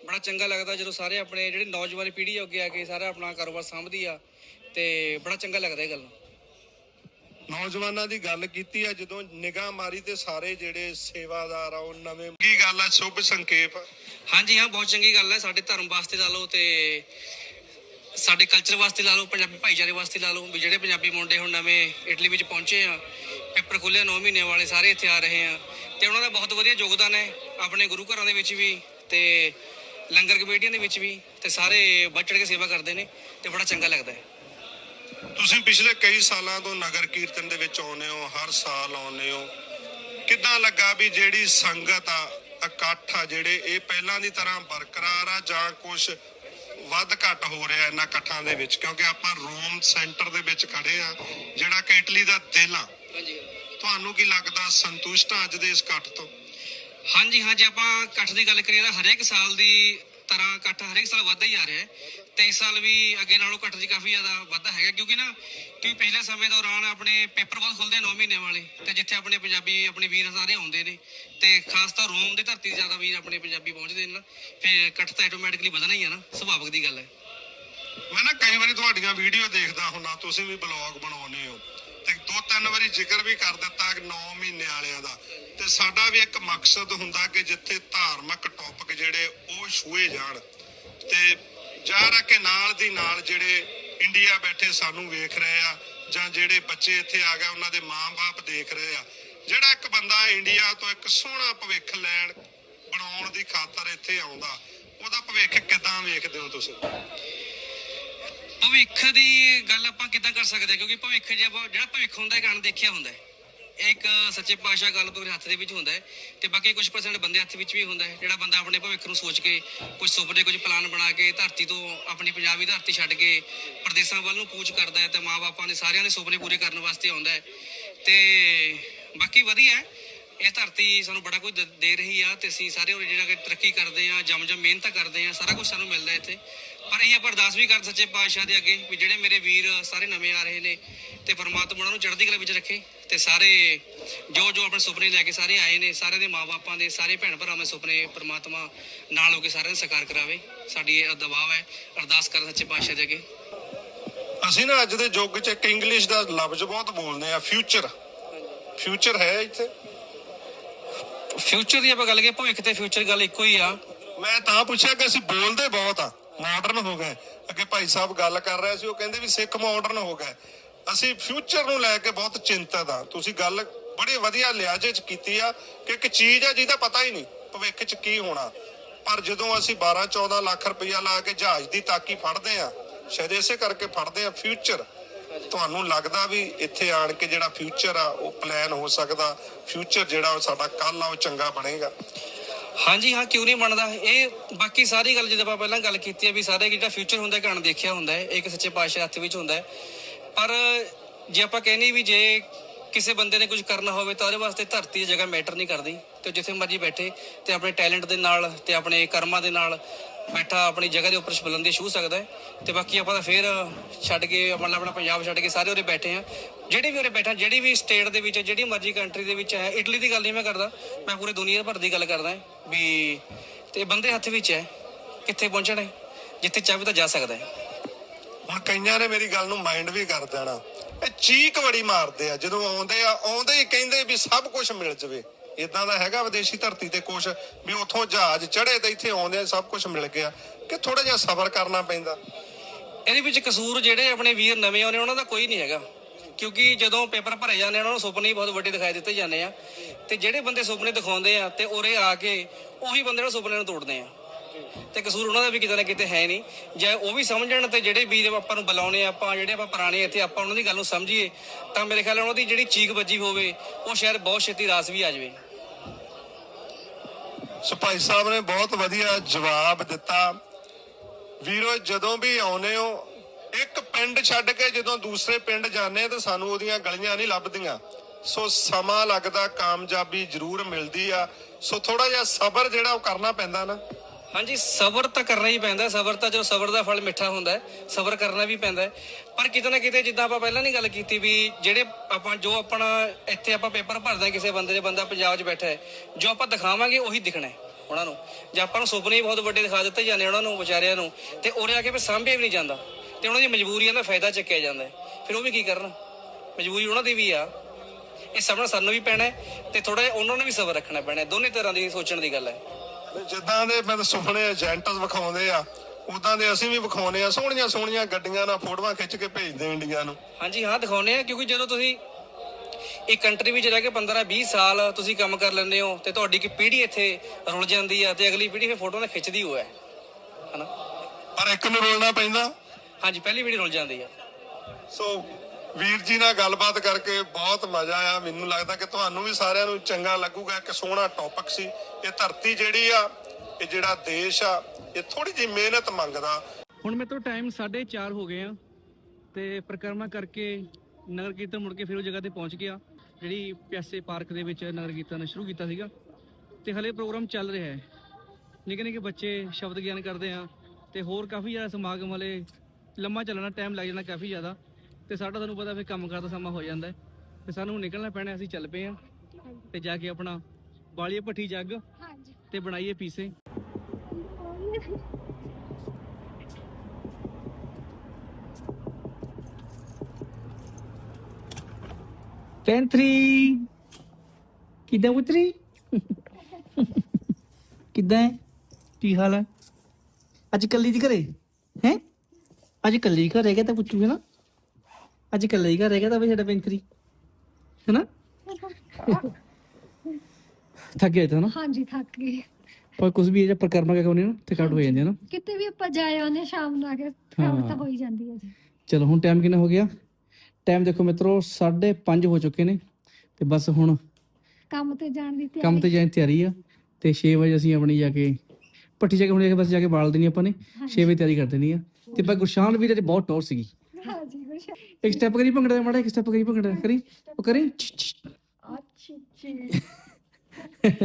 A: ਬੜਾ ਚੰਗਾ ਲੱਗਦਾ ਜਦੋਂ ਸਾਰੇ ਆਪਣੇ ਜਿਹੜੇ ਨੌਜਵਾਨ ਪੀੜ੍ਹੀ ਅੱਗੇ ਆ ਕੇ ਸਾਰਾ ਆਪਣਾ ਕਾਰੋਬਾਰ ਸਾਂਭਦੀ ਆ ਤੇ ਬੜਾ ਚੰਗਾ ਲੱਗਦਾ ਇਹ ਗੱਲ
F: ਨੌਜਵਾਨਾਂ ਦੀ ਗੱਲ ਕੀਤੀ ਆ ਜਦੋਂ ਨਿਗਾਹ ਮਾਰੀ ਤੇ ਸਾਰੇ ਜਿਹੜੇ ਸੇਵਾਦਾਰ ਆ ਉਹ ਨਵੇਂ ਕੀ ਗੱਲ ਆ ਸ਼ੁਭ ਸੰਕੇਪ
A: ਹਾਂਜੀ ਹਾਂ ਬਹੁਤ ਚੰਗੀ ਗੱਲ ਹੈ ਸਾਡੇ ਧਰਮ ਵਾਸਤੇ ਲਾ ਲਓ ਤੇ ਸਾਡੇ ਕਲਚਰ ਵਾਸਤੇ ਲਾ ਲਓ ਪੰਜਾਬੀ ਭਾਈਚਾਰੇ ਵਾਸਤੇ ਲਾ ਲਓ ਵੀ ਜਿਹੜੇ ਪੰਜਾਬੀ ਮੁੰਡੇ ਹੁਣ ਨਵੇਂ ਇਟਲੀ ਵਿੱਚ ਪਹੁੰਚੇ ਆ ਪੇਪਰ ਖੁੱਲਿਆ 9 ਮਹੀਨੇ ਵਾਲੇ ਸਾਰੇ ਇੱਥੇ ਆ ਰਹੇ ਆ ਤੇ ਉਹਨਾਂ ਦਾ ਬਹੁਤ ਵਧੀਆ ਯੋਗਦਾਨ ਹੈ ਆਪਣੇ ਗੁਰੂ ਘਰਾਂ ਦੇ ਵਿੱਚ ਵੀ ਤੇ ਲੰਗਰ ਕਮੇਟੀਆਂ ਦੇ ਵਿੱਚ ਵੀ ਤੇ ਸਾਰੇ ਵੱਧ ਕੇ ਸੇਵਾ ਕਰਦੇ ਨੇ ਤੇ ਬੜਾ ਚੰਗਾ ਲੱਗਦਾ ਹੈ।
F: ਤੁਸੀਂ ਪਿਛਲੇ ਕਈ ਸਾਲਾਂ ਤੋਂ ਨਗਰ ਕੀਰਤਨ ਦੇ ਵਿੱਚ ਆਉਂਦੇ ਹੋ ਹਰ ਸਾਲ ਆਉਂਦੇ ਹੋ। ਕਿੱਦਾਂ ਲੱਗਾ ਵੀ ਜਿਹੜੀ ਸੰਗਤ ਆ ਇਕੱਠ ਆ ਜਿਹੜੇ ਇਹ ਪਹਿਲਾਂ ਦੀ ਤਰ੍ਹਾਂ ਬਰਕਰਾਰ ਆ ਜਾਂ ਕੁਝ ਵੱਧ ਘੱਟ ਹੋ ਰਿਹਾ ਇਹਨਾਂ ਇਕੱਠਾਂ ਦੇ ਵਿੱਚ? ਕਿਉਂਕਿ ਆਪਾਂ ਰੋਮ ਸੈਂਟਰ ਦੇ ਵਿੱਚ ਖੜੇ ਆ ਜਿਹੜਾ ਕਿ ਇਟਲੀ ਦਾ ਦਿਲ ਆ। ਤੁਹਾਨੂੰ ਕੀ ਲੱਗਦਾ ਸੰਤੁਸ਼ਟ ਆ ਅੱਜ ਦੇ ਇਸ ਇਕੱਠ ਤੋਂ?
A: ਹਾਂਜੀ ਹਾਂ ਆਪਾਂ ਇਕੱਠ ਦੀ ਗੱਲ ਕਰੀਏ ਤਾਂ ਹਰੇਕ ਸਾਲ ਦੀ ਤਰ੍ਹਾਂ ਇਕੱਠ ਹਰੇਕ ਸਾਲ ਵੱਧਦਾ ਹੀ ਆ ਰਿਹਾ ਹੈ ਤੇ ਇਸ ਸਾਲ ਵੀ ਅੱਗੇ ਨਾਲੋਂ ਇਕੱਠ ਦੀ ਕਾਫੀ ਜ਼ਿਆਦਾ ਵਾਧਾ ਹੈਗਾ, ਕਿਉਂਕਿ ਨਾ ਕਿਉਂਕਿ ਪਿਛਲੇ ਸਮੇਂ ਦੌਰਾਨ ਆਪਣੇ ਪੇਪਰ ਬਹੁਤ ਖੁੱਲਦੇ 9 ਮਹੀਨੇ ਵਾਲੇ ਤੇ ਜਿੱਥੇ ਆਪਣੇ ਪੰਜਾਬੀ, ਆਪਣੇ ਵੀਰ ਸਾਰੇ ਆਉਂਦੇ ਨੇ ਤੇ ਖਾਸ ਤਾਂ ਰੋਮ ਦੀ ਧਰਤੀ ਤੇ ਜ਼ਿਆਦਾ ਵੀਰ ਆਪਣੇ ਪੰਜਾਬੀ ਪਹੁੰਚਦੇ ਨੇ ਨਾ, ਫਿਰ ਇਕੱਠ ਤਾਂ ਆਟੋਮੈਟਿਕਲੀ ਵਧਣਾ ਹੀ ਆ ਨਾ, ਸੁਭਾਵਿਕ ਦੀ ਗੱਲ ਹੈ।
F: ਮੈਂ ਨਾ ਕਈ ਵਾਰੀ ਤੁਹਾਡੀਆਂ ਵੀਡੀਓ ਦੇਖਦਾ ਹੁੰਨਾ ਤੁਸੀਂ ਵੀ ਬਲੌਗ ਬਣਾਉਂਦੇ ਹੋ। ਤੇ ਦੋ ਤਿੰਨ ਵਾਰੀ ਜ਼ਿਕਰ ਵੀ ਕਰ ਦਿੱਤਾ ਕਿ 9 ਮਹੀਨੇ ਵਾਲਿਆਂ ਦਾ। ਤੇ ਸਾਡਾ ਵੀ ਇੱਕ ਮਕਸਦ ਹੁੰਦਾ ਕਿ ਜਿੱਥੇ ਧਾਰਮਿਕ ਟੌਪਿਕ ਜਿਹੜੇ ਉਹ ਛੂਏ ਜਾਣ। ਤੇ ਜਾ ਕੇ ਨਾਲ ਦੀ ਨਾਲ ਜਿਹੜੇ ਇੰਡੀਆ ਬੈਠੇ ਸਾਨੂੰ ਵੇਖ ਰਹੇ ਆ, ਜਾਂ ਜਿਹੜੇ ਬੱਚੇ ਇੱਥੇ ਆ ਗਏ, ਉਹਨਾਂ ਦੇ ਮਾਂ-ਬਾਪ ਦੇਖ ਰਹੇ ਆ। ਜਿਹੜਾ ਇੱਕ ਬੰਦਾ ਇੰਡੀਆ ਤੋਂ ਇੱਕ ਸੋਹਣਾ ਭਵਿੱਖ ਲੈਣ, ਬਣਾਉਣ ਦੀ ਖਾਤਰ ਇੱਥੇ ਆਉਂਦਾ, ਉਹਦਾ ਭਵਿੱਖ ਕਿਦਾਂ ਵੇਖਦੇ ਹੋ ਤੁਸੀਂ?
A: ਭਵਿੱਖ ਦੀ ਗੱਲ ਆਪਾਂ ਕਿੱਦਾਂ ਕਰ ਸਕਦੇ ਹਾਂ? ਕਿਉਂਕਿ ਭਵਿੱਖ ਜੇ ਆਪਾਂ ਜਿਹੜਾ ਭਵਿੱਖ ਹੁੰਦਾ ਹੈ, ਗਣ ਦੇਖਿਆ ਹੁੰਦਾ ਹੈ। ਇਹ ਇੱਕ ਸੱਚੇ ਪਾਤਸ਼ਾਹ ਗੱਲ ਤੋਂ ਹੱਥ ਦੇ ਵਿੱਚ ਹੁੰਦਾ ਹੈ ਤੇ ਬਾਕੀ ਕੁਝ ਪਰਸੈਂਟ ਬੰਦੇ ਹੱਥ ਵਿੱਚ ਵੀ ਹੁੰਦਾ ਹੈ। ਜਿਹੜਾ ਬੰਦਾ ਆਪਣੇ ਭਵਿੱਖ ਨੂੰ ਸੋਚ ਕੇ ਕੁਝ ਸੁਪਨੇ ਕੁਝ ਪਲਾਨ ਬਣਾ ਕੇ ਧਰਤੀ ਤੋਂ ਆਪਣੀ ਪੰਜਾਬੀ ਧਰਤੀ ਛੱਡ ਕੇ ਪ੍ਰਦੇਸ਼ਾਂ ਵੱਲ ਨੂੰ ਕੂਚ ਕਰਦਾ ਹੈ ਤੇ ਮਾਪਿਆਂ ਦੇ ਸਾਰਿਆਂ ਦੇ ਸੁਪਨੇ ਪੂਰੇ ਕਰਨ ਵਾਸਤੇ ਆਉਂਦਾ ਹੈ। ਤੇ ਬਾਕੀ ਵਧੀਆ ਹੈ। ਇਹ ਧਰਤੀ ਸਾਨੂੰ ਬੜਾ ਕੁਝ ਦ- ਦੇ ਰਹੀ ਆ ਤੇ ਅਸੀਂ ਸਾਰੇ ਉਰੇ ਜਿਹੜਾ ਕਿ ਤਰੱਕੀ ਕਰਦੇ ਆ ਜਮ ਜਮ ਮਿਹਨਤ ਕਰਦੇ ਆ ਸਾਰਾ ਕੁਝ ਸਾਨੂੰ ਮਿਲਦਾ ਇੱਥੇ। ਪਰ ਇਹ ਆਪਾਂ ਅਰਦਾਸ ਵੀ ਕਰ ਸੱਚੇ ਪਾਤਸ਼ਾਹ ਦੇ ਅੱਗੇ ਵੀ ਜਿਹੜੇ ਮੇਰੇ ਵੀਰ ਸਾਰੇ ਨਵੇਂ ਆ ਰਹੇ ਨੇ ਤੇ ਪਰਮਾਤਮਾ ਉਹਨਾਂ ਨੂੰ ਚੜ੍ਹਦੀ ਕਲਾ ਵਿੱਚ ਰੱਖੇ ਤੇ ਸਾਰੇ ਜੋ ਜੋ ਆਪਣੇ ਸੁਪਨੇ ਲੈ ਕੇ ਸਾਰੇ ਆਏ ਨੇ ਸਾਰੇ ਦੇ ਮਾਪਿਆਂ ਦੇ ਸਾਰੇ ਭੈਣ ਭਰਾਵਾਂ ਦੇ ਸੁਪਨੇ ਪਰਮਾਤਮਾ ਨਾਲ ਹੋ ਕੇ ਸਾਰਿਆਂ ਦੇ ਸਾਕਾਰ ਕਰਾਵੇ। ਸਾਡੀ ਇਹ ਦਬਾਅ ਹੈ ਅਰਦਾਸ ਕਰ ਸੱਚੇ ਪਾਤਸ਼ਾਹ ਦੇ ਅੱਗੇ।
F: ਅਸੀਂ ਨਾ ਅੱਜ ਦੇ ਯੁੱਗ 'ਚ ਇੱਕ ਇੰਗਲਿਸ਼ ਦਾ ਲਫ਼ਜ਼ ਬਹੁਤ ਬੋਲਦੇ ਆ ਫਿਊਚਰ ਫਿਊਚਰ ਹੈ ਇੱਥੇ।
A: ਫਿਊਚਰ ਦੀ ਆਪਾਂ ਗੱਲ ਕਰੀਏ, ਭਵਿੱਖ ਤੇ ਫਿਊਚਰ ਗੱਲ ਇੱਕੋ ਹੀ ਆ।
F: ਮੈਂ ਤਾਂ ਪੁੱਛਿਆ ਕਿ ਅਸੀਂ ਬੋਲਦੇ ਬਹੁਤ ਆ ਮਾਡਰਨ ਹੋ ਗਏ। ਅੱਗੇ ਭਾਈ ਸਾਹਿਬ ਗੱਲ ਕਰ ਰਹੇ ਸੀ, ਉਹ ਕਹਿੰਦੇ ਵੀ ਸਿੱਖ ਮਾਡਰਨ ਹੋ ਗਏ। ਅਸੀਂ ਫਿਊਚਰ ਨੂੰ ਲੈ ਕੇ ਬਹੁਤ ਚਿੰਤਤ ਆ। ਤੁਸੀਂ ਗੱਲ ਬੜੇ ਵਧੀਆ ਲਿਆਜੇ 'ਚ ਕੀਤੀ ਆ ਕਿ ਇੱਕ ਚੀਜ਼ ਆ ਜਿਹਦਾ ਪਤਾ ਹੀ ਨਹੀਂ, ਭਵਿੱਖ 'ਚ ਕੀ ਹੋਣਾ। ਪਰ ਜਦੋਂ ਅਸੀਂ 12 14 ਲੱਖ ਰੁਪਇਆ ਲਾ ਕੇ ਜਹਾਜ਼ ਦੀ ਤਾਕੀ ਫੜਦੇ ਆ, ਸ਼ਾਇਦ ਇਸੇ ਕਰਕੇ ਫੜਦੇ ਆ ਫਿਊਚਰ ਤੁਹਾਨੂੰ ਲੱਗਦਾ ਵੀ ਇੱਥੇ ਆਣ ਕੇ ਜਿਹੜਾ ਫਿਊਚਰ ਆ, ਉਹ ਪਲਾਨ ਹੋ ਸਕਦਾ? ਫਿਊਚਰ ਜਿਹੜਾ ਉਹ ਸਾਡਾ ਕੱਲ ਆ, ਉਹ ਚੰਗਾ ਬਣੇਗਾ।
A: ਹਾਂਜੀ, ਹਾਂ, ਕਿਉਂ ਨਹੀਂ ਬਣਦਾ? ਇਹ ਬਾਕੀ ਸਾਰੀ ਗੱਲ ਜਿੱਦਾਂ ਆਪਾਂ ਪਹਿਲਾਂ ਗੱਲ ਕੀਤੀ ਹੈ ਵੀ ਸਾਰੇ ਜਿਹੜਾ ਫਿਊਚਰ ਹੁੰਦਾ ਗਣ ਦੇਖਿਆ ਹੁੰਦਾ ਹੈ, ਇਹ ਇੱਕ ਸੱਚੇ ਪਾਤਸ਼ਾਹ ਹੱਥ ਵਿੱਚ ਹੁੰਦਾ ਹੈ। ਪਰ ਜੇ ਆਪਾਂ ਕਹਿੰਦੇ ਵੀ ਜੇ ਕਿਸੇ ਬੰਦੇ ਨੇ ਕੁਝ ਕਰਨਾ ਹੋਵੇ, ਤਾਂ ਉਹਦੇ ਵਾਸਤੇ ਧਰਤੀ ਦੀ ਜਗ੍ਹਾ ਮੈਟਰ ਨਹੀਂ ਕਰਦੀ। ਤੇ ਜਿੱਥੇ ਮਰਜ਼ੀ ਬੈਠੇ ਤੇ ਆਪਣੇ ਟੈਲੈਂਟ ਦੇ ਨਾਲ ਤੇ ਆਪਣੇ ਕਰਮਾਂ ਦੇ ਨਾਲ ਬੈਠਾ ਆਪਣੀ ਜਗ੍ਹਾ ਦੇ ਉੱਪਰ ਬੁਲੰਦੀ ਛੂ ਸਕਦਾ ਹੈ ਤੇ ਬਾਕੀ ਆਪਾਂ ਤਾਂ ਫੇਰ ਛੱਡ ਕੇ ਆਪਣਾ ਆਪਣਾ ਪੰਜਾਬ ਛੱਡ ਕੇ ਸਾਰੇ ਉਰੇ ਬੈਠੇ ਆ ਜਿਹੜੇ ਵੀ ਉਰੇ ਬੈਠਾ, ਜਿਹੜੀ ਵੀ ਸਟੇਟ ਦੇ ਵਿੱਚ, ਜਿਹੜੀ ਮਰਜ਼ੀ ਕੰਟਰੀ ਦੇ ਵਿੱਚ ਹੈ ਇਟਲੀ ਦੀ ਗੱਲ ਨਹੀਂ ਮੈਂ ਕਰਦਾ, ਮੈਂ ਪੂਰੇ ਦੁਨੀਆ ਭਰ ਦੀ ਗੱਲ ਕਰਦਾ ਵੀ ਤੇ ਬੰਦੇ ਹੱਥ ਵਿੱਚ ਹੈ, ਕਿੱਥੇ ਪਹੁੰਚਣਾ ਹੈ, ਜਿੱਥੇ ਚਾਹੇ ਤਾਂ ਜਾ ਸਕਦਾ ਹੈ।
F: ਹੁਣ ਕਈਆਂ ਨੇ ਮੇਰੀ ਗੱਲ ਨੂੰ ਮਾਈਂਡ ਵੀ ਕਰ ਦੇਣਾ। ਇਹ ਚੀਕ ਬੜੀ ਮਾਰਦੇ ਆ, ਜਦੋਂ ਆਉਂਦੇ ਆ, ਆਉਂਦੇ ਹੀ ਕਹਿੰਦੇ ਵੀ ਸਭ ਕੁਝ ਮਿਲ ਜਵੇ। ਇਦਾਂ ਦਾ ਹੈਗਾ ਵਿਦੇਸ਼ੀ ਧਰਤੀ ਤੇ ਕੁਝ ਵੀ ਉੱਥੋਂ ਜਹਾਜ਼ ਚੜੇ ਤੇ ਇੱਥੇ ਆਉਂਦੇ ਆ ਸਭ ਕੁਝ ਮਿਲ ਗਿਆ। ਕਿ ਥੋੜਾ ਜਿਹਾ ਸਬਰ ਕਰਨਾ ਪੈਂਦਾ।
A: ਇਹਦੇ ਵਿੱਚ ਕਸੂਰ ਜਿਹੜੇ ਆਪਣੇ ਵੀਰ ਨਵੇਂ ਆਉਣੇ ਉਹਨਾਂ ਦਾ ਕੋਈ ਨਹੀਂ ਹੈਗਾ। ਕਿਉਂਕਿ ਜਦੋਂ ਪੇਪਰ ਭਰੇ ਜਾਂਦੇ ਆ ਉਹਨਾਂ ਨੂੰ ਸੁਪਨੇ ਹੀ ਬਹੁਤ ਵੱਡੇ ਦਿਖਾਈ ਦਿੱਤੇ ਜਾਂਦੇ ਆ। ਤੇ ਜਿਹੜੇ ਬੰਦੇ ਸੁਪਨੇ ਦਿਖਾਉਂਦੇ ਆ ਤੇ ਉਰੇ ਆ ਕੇ ਉਹੀ ਬੰਦੇ ਨਾਲ ਸੁਪਨੇ ਨੂੰ ਤੋੜਦੇ ਆ। ਤੇ ਕਸੂਰ ਉਹਨਾਂ ਦਾ ਵੀ ਕਿਤੇ ਨਾ ਕਿਤੇ ਹੈ ਨਹੀਂ। ਜੇ ਉਹ ਵੀ ਸਮਝਣ ਤੇ ਜਿਹੜੇ ਵੀਰ ਆਪਾਂ ਨੂੰ ਬੁਲਾਉਣੇ ਆ, ਆਪਾਂ ਜਿਹੜੇ ਆਪਾਂ ਪੁਰਾਣੇ ਇੱਥੇ ਆਪਾਂ ਉਹਨਾਂ ਦੀ ਗੱਲ ਨੂੰ ਸਮਝੀਏ ਤਾਂ ਮੇਰੇ ਖਿਆਲ ਨਾਲ ਉਹਨਾਂ ਦੀ ਜਿਹੜੀ ਚੀਕ ਵੱਜੀ ਹੋਵੇ ਉਹ ਸ਼ਾਇਦ ਬਹੁਤ ਛੇਤੀ ਰਾਸ ਵੀ ਆ ਜਾਵੇ।
F: ਸੋ ਭਾਈ ਸਾਹਿਬ ਨੇ ਬਹੁਤ ਵਧੀਆ ਜਵਾਬ ਦਿੱਤਾ। ਵੀਰੋ, ਜਦੋਂ ਵੀ ਆਉਨੇ ਹੋ, ਇੱਕ ਪਿੰਡ ਛੱਡ ਕੇ ਜਦੋਂ ਦੂਸਰੇ ਪਿੰਡ ਜਾਂਦੇ ਤਾਂ ਸਾਨੂੰ ਉਹਦੀਆਂ ਗਲੀਆਂ ਨਹੀਂ ਲੱਭਦੀਆਂ। ਸੋ ਸਮਾਂ ਲੱਗਦਾ, ਕਾਮਯਾਬੀ ਜ਼ਰੂਰ ਮਿਲਦੀ ਆ। ਸੋ ਥੋੜਾ ਜਿਹਾ ਸਬਰ ਜਿਹੜਾ ਉਹ ਕਰਨਾ ਪੈਂਦਾ ਨਾ।
A: ਹਾਂਜੀ, ਸਬਰ ਤਾਂ ਕਰਨਾ ਹੀ ਪੈਂਦਾ। ਸਬਰ ਤਾਂ ਜੋ ਸਬਰ ਦਾ ਫਲ ਮਿੱਠਾ ਹੁੰਦਾ ਸਬਰ ਕਰਨਾ ਵੀ ਪੈਂਦਾ ਪਰ ਕਿਤੇ ਨਾ ਕਿਤੇ ਜਿੱਦਾਂ ਆਪਾਂ ਪਹਿਲਾਂ ਨਹੀਂ ਗੱਲ ਕੀਤੀ ਵੀ ਜਿਹੜੇ ਆਪਾਂ, ਜੋ ਆਪਣਾ ਇੱਥੇ ਆਪਾਂ ਪੇਪਰ ਭਰਦੇ ਹਾਂ ਕਿਸੇ ਬੰਦੇ ਦੇ, ਬੰਦਾ ਪੰਜਾਬ 'ਚ ਬੈਠਾ ਹੈ, ਜੋ ਆਪਾਂ ਦਿਖਾਵਾਂਗੇ ਉਹੀ ਦਿਖਣਾ ਹੈ ਉਹਨਾਂ ਨੂੰ। ਜੇ ਆਪਾਂ ਨੂੰ ਸੁਪਨੇ ਹੀ ਬਹੁਤ ਵੱਡੇ ਦਿਖਾ ਦਿੱਤੇ ਜਾਂਦੇ ਉਹਨਾਂ ਨੂੰ, ਵਿਚਾਰਿਆਂ ਨੂੰ, ਤੇ ਉਰੇ ਆ ਕੇ ਫਿਰ ਸਾਂਭਿਆ ਵੀ ਨਹੀਂ ਜਾਂਦਾ। ਤੇ ਉਹਨਾਂ ਦੀ ਮਜਬੂਰੀਆਂ ਦਾ ਫਾਇਦਾ ਚੱਕਿਆ ਜਾਂਦਾ ਫਿਰ ਉਹ ਵੀ ਕੀ ਕਰਨ? ਮਜਬੂਰੀ ਉਹਨਾਂ ਦੀ ਵੀ ਆ। ਇਹ ਸਭ ਸਾਨੂੰ ਵੀ ਪੈਣਾ ਹੈ ਤੇ ਥੋੜਾ ਜਿਹਾ ਉਹਨਾਂ ਨੂੰ ਵੀ ਸਬਰ ਰੱਖਣਾ ਪੈਣਾ ਦੋਨੇ ਤਰ੍ਹਾਂ ਦੀ ਸੋਚਣ ਦੀ ਗੱਲ ਹੈ।
F: ਜਿੱਦਾਂ ਦੇ ਮੈਂ ਸੁਪਨੇ ਏਜੰਟ ਵਿਖਾਉਂਦੇ ਆ ਉਦਾਂ ਦੇ ਅਸੀਂ ਵੀ ਵਿਖਾਉਨੇ ਆ ਸੋਹਣੀਆਂ ਸੋਹਣੀਆਂ ਗੱਡੀਆਂ ਨਾਲ ਫੋਟੋਆਂ ਖਿੱਚ ਕੇ ਭੇਜਦੇ ਇੰਡੀਆ ਨੂੰ।
A: ਹਾਂਜੀ ਹਾਂ ਦਿਖਾਉਨੇ ਆ ਕਿਉਂਕਿ ਜਦੋਂ ਤੁਸੀਂ ਇੱਕ ਕੰਟਰੀ ਵਿੱਚ ਰਹਿ ਕੇ 15 20 ਸਾਲ ਤੁਸੀਂ ਕੰਮ ਕਰ ਲੈਂਦੇ ਹੋ ਤੇ ਤੁਹਾਡੀ ਇੱਕ ਪੀੜ੍ਹੀ ਇੱਥੇ ਰੁਲ ਜਾਂਦੀ ਆ ਤੇ ਅਗਲੀ ਪੀੜ੍ਹੀ ਫਿਰ ਫੋਟੋ ਨਾਲ ਖਿੱਚਦੀ ਹੋਇਆ ਹੈ। ਹਨਾ?
F: ਪਰ ਇੱਕ ਨੂੰ ਰੋਲਣਾ ਪੈਂਦਾ।
A: ਹਾਂਜੀ ਪਹਿਲੀ ਪੀੜ੍ਹੀ ਰੁਲ ਜਾਂਦੀ ਆ।
F: ਸੋ ਵੀਰ ਜੀ ਨਾਲ ਗੱਲਬਾਤ ਕਰਕੇ ਬਹੁਤ ਮਜ਼ਾ ਆਇਆ। ਮੈਨੂੰ ਲੱਗਦਾ ਕਿ ਤੁਹਾਨੂੰ ਵੀ ਸਾਰਿਆਂ ਨੂੰ ਚੰਗਾ ਲੱਗੂਗਾ। ਕਿ ਸੋਹਣਾ ਟੌਪਿਕ ਸੀ। ਇਹ ਧਰਤੀ ਜਿਹੜੀ ਆ, ਇਹ ਜਿਹੜਾ ਦੇਸ਼ ਆ, ਇਹ ਥੋੜੀ ਜਿਹੀ ਮਿਹਨਤ ਮੰਗਦਾ।
A: ਹੁਣ ਮੇਰੇ ਤੋਂ ਟਾਈਮ 4:30 ਹੋ ਗਏ ਆ ਤੇ ਪ੍ਰਕਰਮਾ ਕਰਕੇ ਨਗਰ ਕੀਰਤਨ ਮੁੜ ਕੇ ਫਿਰ ਉਹ ਜਗ੍ਹਾ ਤੇ ਪਹੁੰਚ ਗਿਆ, ਜਿਹੜੀ ਪਿਆਸੇ ਪਾਰਕ ਦੇ ਵਿੱਚ ਨਗਰ ਕੀਰਤਨ ਸ਼ੁਰੂ ਕੀਤਾ ਸੀਗਾ। ਤੇ ਹਲੇ ਪ੍ਰੋਗਰਾਮ ਚੱਲ ਰਿਹਾ ਹੈ। ਨਿੱਕੇ ਨਿੱਕੇ ਬੱਚੇ ਸ਼ਬਦ ਗਿਆਨ ਕਰਦੇ ਆ ਤੇ ਹੋਰ ਕਾਫੀ ਜ਼ਿਆਦਾ ਸਮਾਗਮ ਵਾਲੇ ਲੰਮਾ ਚੱਲਣਾ ਟਾਈਮ ਲੱਗ ਜਾਣਾ ਕਾਫੀ ਜ਼ਿਆਦਾ। ਤੇ ਸਾਡਾ ਤੁਹਾਨੂੰ ਪਤਾ ਫਿਰ ਕੰਮ ਕਰਦਾ ਸਮਾਂ ਹੋ ਜਾਂਦਾ ਹੈ। ਤੇ ਸਾਨੂੰ ਨਿਕਲਣਾ ਪੈਣਾ ਅਸੀਂ ਚੱਲ ਪਏ ਆ ਤੇ ਜਾ ਕੇ ਆਪਣਾ ਬਾਲੀਏ ਭੱਠੀ ਜੱਗ
G: ਹਾਂਜੀ।
A: ਤੇ ਬਣਾਈਏ ਪੀਸੇ। ਪੈਂਥਰੀ ਕਿਦਾਂ ਉਤਰੀ ਕਿਦਾਂ ਹੈ? ਕੀ ਹਾਲ ਹੈ? ਅੱਜ ਕੱਲੀ ਦੀ ਘਰੇ? ਹੈ? ਅੱਜ ਕੱਲੀ ਘਰੇ ਗਿਆ ਤਾਂ ਪੁੱਛੂਗੇ ਨਾ। ਅੱਜ ਕੱਲੀ ਹੀ ਘਰੇ ਗਿਆ ਤਾਂ ਬਈ ਸਾਡਾ ਪੈਂਥਰੀ ਹੈਨਾ? ਥੱਕ ਗਿਆ ਤਾਂ ਨਾ
G: ਹਾਂਜੀ ਥੱਕ ਗਏ।
A: ਪਰ ਕੁਝ ਵੀ ਇਹ ਜਿਹਾ ਪ੍ਰਕਰਮ ਕਰਕੇ ਉਹਨੇ ਨਾ ਥਕਾਵਟ ਹੋ ਜਾਂਦੀ ਹੈ ਨਾ।
G: ਕਿਤੇ ਵੀ ਆਪਾਂ ਜਾਏ ਹਾਂ ਸ਼ਾਮ ਨੂੰ ਆ ਕੇ ਥਕਾਵਟ ਤਾਂ ਹੋ। ਹੀ ਜਾਂਦੀ ਹੈ ਜੀ।
A: ਚਲੋ ਹੁਣ ਟਾਈਮ ਕਿੰਨਾ ਹੋ ਗਿਆ? ਟਾਈਮ ਦੇਖੋ ਮਿੱਤਰੋ 5:30 ਹੋ ਚੁੱਕੇ ਨੇ। ਤੇ ਬਸ ਹੁਣ
G: ਕੰਮ ਤੇ ਜਾਣ ਦੀ
A: ਕੰਮ
G: ਤਿਆਰੀ
A: ਤੇ ਜਾਣ ਦੀ ਤਿਆਰੀ ਆ। ਤੇ 6 ਵਜੇ ਅਸੀਂ ਆਪਣੀ ਜਾ ਕੇ ਪੱਠੀ ਜਾ ਕੇ ਹੁਣ ਜਾ ਕੇ ਬਸ ਜਾ ਕੇ ਬਾਲ ਦੇਣੀ ਆਪਾਂ ਨੇ। 6 ਵਜੇ ਤਿਆਰੀ ਕਰ ਦੇਣੀ ਆ। ਤੇ ਬਸ ਗੁਰਸ਼ਾਨ ਵੀਰੇ ਤੇ ਬਹੁਤ ਟੌਰ ਸੀਗੀ।
G: ਹਾਂਜੀ ਕੁਛ
A: ਇੱਕ ਸਟੈਪ ਕਰੀ ਭੰਗੜਾ ਮਾੜਾ ਇੱਕ ਸਟੈਪ ਕਰੀ ਭੰਗੜਾ ਕਰੀ ਉਹ ਕਰੀ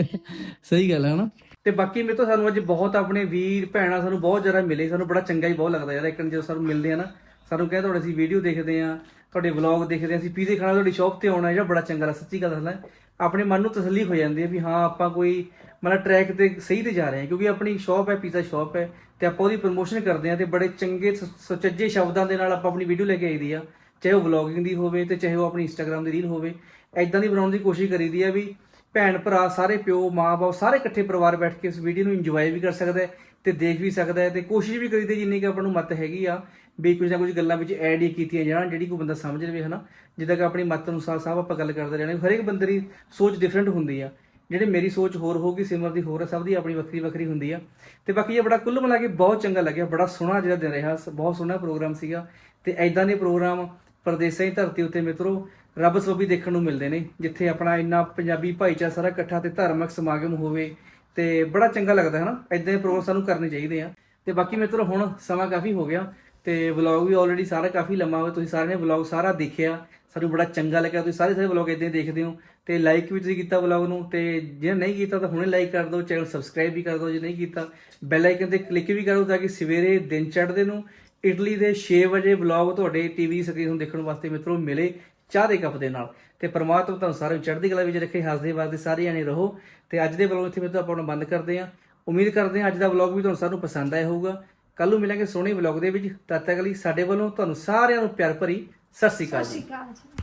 A: ਸਹੀ ਗੱਲ ਹੈ ਨਾ ਤੇ ਬਾਕੀ ਮੇਰੇ ਤੋਂ ਸਾਨੂੰ ਅੱਜ ਬਹੁਤ ਆਪਣੇ ਵੀਰ ਭੈਣਾਂ ਸਾਨੂੰ ਬਹੁਤ ਜ਼ਿਆਦਾ ਮਿਲੇ ਸਾਨੂੰ ਬੜਾ ਚੰਗਾ ਹੀ ਬਹੁਤ ਲੱਗਦਾ ਯਾਰ ਇੱਕ ਜਦੋਂ ਸਾਨੂੰ ਮਿਲਦੇ ਆ ਨਾ ਸਾਨੂੰ ਕਹਿੰਦੇ ਤੁਹਾਡੇ ਅਸੀਂ ਵੀਡੀਓ ਦੇਖਦੇ ਆ ਤੁਹਾਡੇ ਵਲੌਗ ਦੇਖਦੇ ਆ ਅਸੀਂ ਪੀਜ਼ੇ ਖਾਣਾ ਤੁਹਾਡੀ ਸ਼ਾਪ ਤੇ ਆਉਣਾ ਜਿਹੜਾ ਬੜਾ ਚੰਗਾ ਲੱਗਾ ਸੱਚੀ ਗੱਲ ਦੱਸਣਾ ਆਪਣੇ ਮਨ ਨੂੰ ਤਸੱਲੀ ਹੋ ਜਾਂਦੀ ਹੈ ਵੀ ਹਾਂ ਆਪਾਂ ਕੋਈ ਮਤਲਬ ਟਰੈਕ ਤੇ ਸਹੀ ਤੇ ਜਾ ਰਹੇ ਹਾਂ ਕਿਉਂਕਿ ਆਪਣੀ ਸ਼ਾਪ ਹੈ ਪੀਜ਼ਾ ਸ਼ਾਪ ਹੈ ਤੇ ਆਪਾਂ ਉਹਦੀ ਪ੍ਰੋਮੋਸ਼ਨ ਕਰਦੇ ਆ ਤੇ ਬੜੇ ਚੰਗੇ ਸੁਚੱਜੇ ਸ਼ਬਦਾਂ ਦੇ ਨਾਲ ਆਪਾਂ ਆਪਣੀ ਵੀਡੀਓ ਲੈ ਕੇ ਆਈਦੀ ਆ। ਚਾਹੇ ਉਹ ਵਲੌਗਿੰਗ ਦੀ ਹੋਵੇ ਤੇ ਚਾਹੇ ਉਹ ਆਪਣੀ ਇੰਸਟਾਗ੍ਰam ਦੀ ਰੀਲ ਹੋਵੇ ਐਦਾਂ ਦੀ ਬਣਾਉਣ ਦੀ ਕੋਸ਼ਿਸ਼ ਕਰੀਦੀ ਆ ਵੀ ਭੈਣ, ਭਰਾ, ਸਾਰੇ ਪਿਓ ਮਾਂ-ਬਾਪ ਸਾਰੇ ਇਕੱਠੇ ਪਰਿਵਾਰ ਬੈਠ ਕੇ ਇਸ ਵੀਡੀਓ ਨੂੰ ਇੰਜੋਏ ਵੀ ਕਰ ਸਕਦਾ ਹੈ ਤੇ ਦੇਖ ਵੀ ਸਕਦਾ ਹੈ ਤੇ ਕੋਸ਼ਿਸ਼ ਵੀ ਕਰੀਦੀ ਜਿੰਨੀ ਕਿ ਆਪਾਂ ਨੂੰ ਮਤ ਹੈਗੀ ਆ ਵੀ ਕੁਝ ਨਾ ਕੁਝ ਗੱਲਾਂ ਵਿੱਚ ਐਡ ਹੀ ਕੀਤੀਆਂ ਜਾਣ, ਜਿਹੜੀ ਕੋਈ ਬੰਦਾ ਸਮਝ ਲਵੇ ਹਨਾ। ਜਿੱਦਾਂ ਕਿ ਆਪਣੀ ਮਤ ਅਨੁਸਾਰ ਸਭ ਆਪਾਂ ਗੱਲ ਕਰਦੇ ਰਹਿਣਾ ਹਰੇਕ ਬੰਦੇ ਦੀ ਸੋਚ ਡਿਫਰੈਂਟ ਹੁੰਦੀ ਆ। ਜਿਹੜੇ ਮੇਰੀ ਸੋਚ ਹੋਰ ਹੋਊਗੀ, ਸਿਮਰ ਦੀ ਹੋਰ ਹੈ ਸਭ ਦੀ ਆਪਣੀ ਵੱਖਰੀ ਵੱਖਰੀ ਹੁੰਦੀ ਆ। ਤੇ ਬਾਕੀ ਇਹ ਬੜਾ ਕੁੱਲ ਮਿਲਾ ਕੇ ਬਹੁਤ ਚੰਗਾ ਲੱਗਿਆ, ਬੜਾ ਸੋਹਣਾ ਜਿਹੜਾ ਦਿਨ ਰਿਹਾ ਬਹੁਤ ਸੋਹਣਾ ਪ੍ਰੋਗਰਾਮ ਸੀਗਾ। ਤੇ ਐਦਾਂ ਦੇ ਪ੍ਰੋਗਰਾਮ ਪਰਦੇਸਾਂ ਦੀ ਧਰਤੀ ਉੱਤੇ ਮਿੱਤਰੋ, ਰੱਬ ਸੋਭੀ ਦੇਖਣ ਨੂੰ ਮਿਲਦੇ ਨੇ, ਜਿੱਥੇ ਆਪਣਾ ਇੰਨਾ ਪੰਜਾਬੀ ਭਾਈਚਾਰਾ ਸਾਰਾ ਇਕੱਠਾ ਤੇ ਧਾਰਮਿਕ ਸਮਾਗਮ ਹੋਵੇ, ਤੇ ਬੜਾ ਚੰਗਾ ਲੱਗਦਾ ਹੈ ਨਾ ਐਦਾਂ ਦੇ ਪ੍ਰੋਗਰਾਮ ਸਾਨੂੰ ਕਰਨੇ ਚਾਹੀਦੇ ਆ। ਤੇ ਬਾਕੀ ਮਿੱਤਰੋ, ਹੁਣ ਸਮਾਂ ਕਾਫੀ ਹੋ ਗਿਆ, ਤੇ ਵਲੌਗ ਵੀ ਆਲਰੇਡੀ ਸਾਰਾ ਕਾਫੀ ਲੰਮਾ ਹੋਇਆ, ਤੁਸੀਂ ਸਾਰਿਆਂ ਨੇ ਵਲੌਗ ਸਾਰਾ ਦੇਖਿਆ, ਸਾਨੂੰ ਬੜਾ ਚੰਗਾ ਲੱਗਿਆ, ਤੁਸੀਂ ਸਾਰੇ ਸਾਰੇ ਵਲੌਗ ਇਦਾਂ ਹੀ ਦੇਖਦੇ ਹੋ, ਤੇ ਲਾਈਕ ਵੀ ਤੁਸੀਂ ਕੀਤਾ ਵਲੌਗ ਨੂੰ, ਤੇ ਜੇ ਨਹੀਂ ਕੀਤਾ ਤਾਂ ਹੁਣੇ ਲਾਈਕ ਕਰ ਦਿਓ, ਚੈਨਲ ਸਬਸਕ੍ਰਾਈਬ ਵੀ ਕਰ ਦਿਓ, ਜੇ ਨਹੀਂ ਕੀਤਾ ਬੈਲ ਆਈਕਨ ਤੇ ਕਲਿੱਕ ਵੀ ਕਰੋ, ਤਾਂ ਕਿ ਸਵੇਰੇ ਦਿਨ ਚੜ੍ਹਦੇ ਨੂੰ ਇਟਲੀ ਦੇ 6 ਵਜੇ ਵਲੌਗ ਤੁਹਾਡੇ ਟੀਵੀ ਸਕਰੀਨ ਨੂੰ ਦੇਖਣ ਵਾਸਤੇ ਮਿੱਤਰੋ ਮਿਲੇ ਚਾਹ ਦੇ ਕੱਪ ਦੇ ਨਾਲ। ਤੇ ਪਰਮਾਤਮਾ ਤੁਹਾਨੂੰ ਸਾਰਿਆਂ ਨੂੰ ਚੜ੍ਹਦੀ ਕਲਾ ਵਿੱਚ ਰੱਖੇ, ਹੱਸਦੇ ਵਸਦੇ ਸਾਰੇ ਜਾਣੇ ਰਹੋ। ਤੇ ਅੱਜ ਦੇ ਵਲੌਗ ਇੱਥੇ ਮੈਂ ਆਪਾਂ ਨੂੰ ਬੰਦ ਕਰਦੇ ਹਾਂ। ਉਮੀਦ ਕਰਦੇ ਹਾਂ ਅੱਜ ਦਾ ਵਲੌਗ ਵੀ ਤੁਹਾਨੂੰ ਸਾਰਿਆਂ ਨੂੰ ਪਸੰਦ ਆਇਆ ਹੋਊਗਾ। ਕੱਲ ਨੂੰ ਮਿਲਾਂਗੇ ਸੋਹਣੇ ਵਲੌਗ ਦੇ ਵਿੱਚ। ਤਦ ਤੱਕ ਲਈ ਸਾਡੇ ਵੱਲੋਂ ਤੁਹਾਨੂੰ ਸਾਰਿਆਂ ਨੂੰ ਪਿਆਰ ਭਰੀ ਸਤਿ ਸ਼੍ਰੀ ਅਕਾਲ
G: ਸਤਿ ਸ਼੍ਰੀ ਅਕਾਲ ਜੀ।